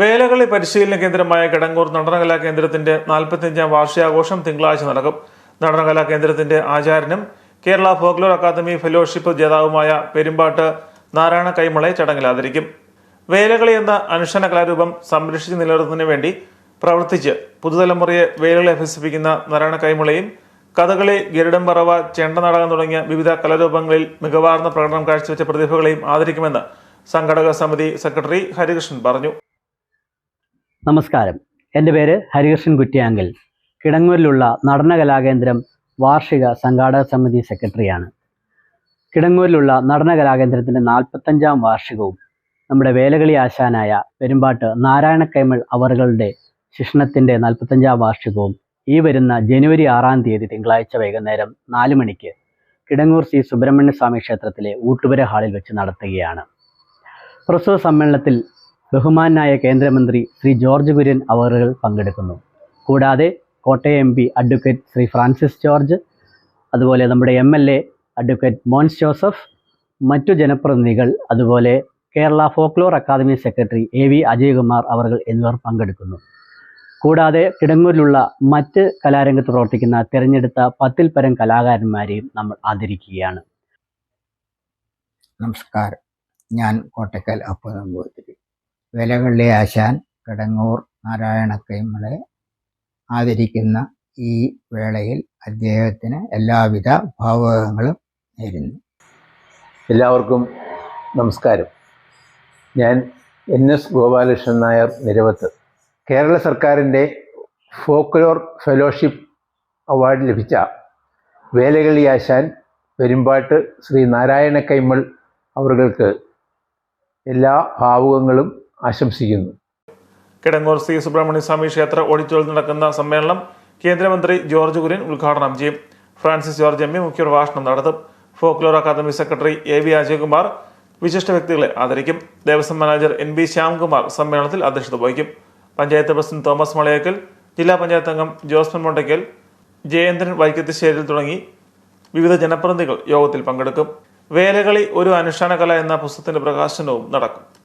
വേലകളി പരിശീലന കേന്ദ്രമായ കിടങ്ങൂർ നടനകലാ കേന്ദ്രത്തിന്റെ നാൽപ്പത്തിയഞ്ചാം വാർഷികാഘോഷം തിങ്കളാഴ്ച നടക്കും. നടനകലാ കേന്ദ്രത്തിന്റെ ആചാര്യനും കേരള ഫോക്ലോർ അക്കാദമി ഫെലോഷിപ്പ് ജേതാവുമായ പെരുമ്പാട്ട് നാരായണ കൈമളെ ചടങ്ങിൽ ആദരിക്കും. വേലകളി എന്ന അനുഷ്ഠാന കലാരൂപം സംരക്ഷിച്ചു നിലനിർത്തുന്നതിന് വേണ്ടി പ്രവർത്തിച്ച് പുതുതലമുറയെ വേലകളെ അഭ്യസിപ്പിക്കുന്ന നാരായണ കൈമളയും കഥകളി ഗരുഡം പറവ ചെണ്ട തുടങ്ങിയ വിവിധ കലാരൂപങ്ങളിൽ മികവാർന്ന പ്രകടനം കാഴ്ചവെച്ച പ്രതിഭകളെയും ആദരിക്കുമെന്ന് സംഘടക സമിതി സെക്രട്ടറി ഹരികൃഷ്ണൻ പറഞ്ഞു. നമസ്കാരം. എന്റെ പേര് ഹരികൃഷ്ണൻ കുറ്റിയാങ്കൽ. കിടങ്ങൂരിലുള്ള നടന കലാകേന്ദ്രം വാർഷിക സംഘാടക സമിതി സെക്രട്ടറിയാണ്. കിടങ്ങൂരിലുള്ള നടന കലാകേന്ദ്രത്തിന്റെ നാൽപ്പത്തഞ്ചാം വാർഷികവും നമ്മുടെ വേലകളി ആശാനായ പെരുമ്പാട്ട് നാരായണ കൈമൾ അവറുകളുടെ ശിക്ഷണത്തിന്റെ നാൽപ്പത്തഞ്ചാം വാർഷികവും ഈ വരുന്ന ജനുവരി ആറാം തീയതി തിങ്കളാഴ്ച വൈകുന്നേരം നാല് മണിക്ക് കിടങ്ങൂർ ശ്രീ സുബ്രഹ്മണ്യ സ്വാമി ക്ഷേത്രത്തിലെ ഊട്ടുപുര ഹാളിൽ വെച്ച് നടത്തുകയാണ്. പ്രസ്തുത സമ്മേളനത്തിൽ ബഹുമാനായ കേന്ദ്രമന്ത്രി ശ്രീ ജോർജ് കുര്യൻ അവറുകൾ പങ്കെടുക്കുന്നു. കൂടാതെ Kottayam M P advocate Shri Francis George അതുപോലെ നമ്മുടെ M L A advocate Mons Joseph മറ്റു ജനപ്രതിനിധികൾ അതുപോലെ Kerala folklore academy secretary A V Ajaykumar അവർ എന്നിവർ പങ്കെടുക്കുന്നു. കൂടാതെ കിടങ്ങൂരിലുള്ള മറ്റ് കലാരംഗത്ത് പ്രവർത്തിക്കുന്ന തിരഞ്ഞെടുത്ത പത്തിൽ പരം കലാകാരന്മാരെയും നമ്മൾ ആദരിക്കുകയാണ്. നമസ്കാരം. ഞാൻ കോട്ടക്കൽ അപ്പോൾ നമ്പൂതിരി വിലകള്ളി ആശാൻ കിടങ്ങൂർ നാരായണ കൈമളെ ആദരിക്കുന്ന ഈ വേളയിൽ അദ്ദേഹത്തിന് എല്ലാവിധ ഭാവങ്ങളും നേരുന്നു. എല്ലാവർക്കും നമസ്കാരം. ഞാൻ എൻ എസ് ഗോപാലകൃഷ്ണൻ നായർ നിരവത്ത്. കേരള സർക്കാരിന്റെ ഫോക്ലോർ ഫെലോഷിപ്പ് അവാർഡ് ലഭിച്ച വേലകളി ആശാൻ പെരുമ്പാട്ട് ശ്രീ നാരായണ കൈമൾ അവർക്ക് എല്ലാ ഭാവുകങ്ങളും ആശംസിക്കുന്നു. കിടങ്ങൂർ ശ്രീ സുബ്രഹ്മണ്യ സ്വാമി ക്ഷേത്ര ഓഡിറ്റോറിയത്തിൽ നടക്കുന്ന സമ്മേളനം കേന്ദ്രമന്ത്രി ജോർജ് കുര്യൻ ഉദ്ഘാടനം ചെയ്യും. Francis George M. പി മുഖ്യപ്രഭാഷണം നടത്തും. Folklore academy secretary A. V. Ajayakumar വിശിഷ്ട വ്യക്തികളെ ആദരിക്കും. Devaswom manager N. B Shyamkumar സമ്മേളനത്തിൽ അധ്യക്ഷത വഹിക്കും. പഞ്ചായത്ത് പ്രസിഡന്റ് തോമസ് മളയക്കൽ ജില്ലാ പഞ്ചായത്ത് അംഗം ജോസ്ഫൻ മൊണ്ടയ്ക്കൽ ജയേന്ദ്രൻ വൈക്കത്തിശ്ശേരിൽ തുടങ്ങി വിവിധ ജനപ്രതിനിധികൾ യോഗത്തിൽ പങ്കെടുക്കും. വേലകളി ഒരു അനുഷ്ഠാന കല എന്ന പുസ്തകത്തിന്റെ പ്രകാശനവും നടക്കും.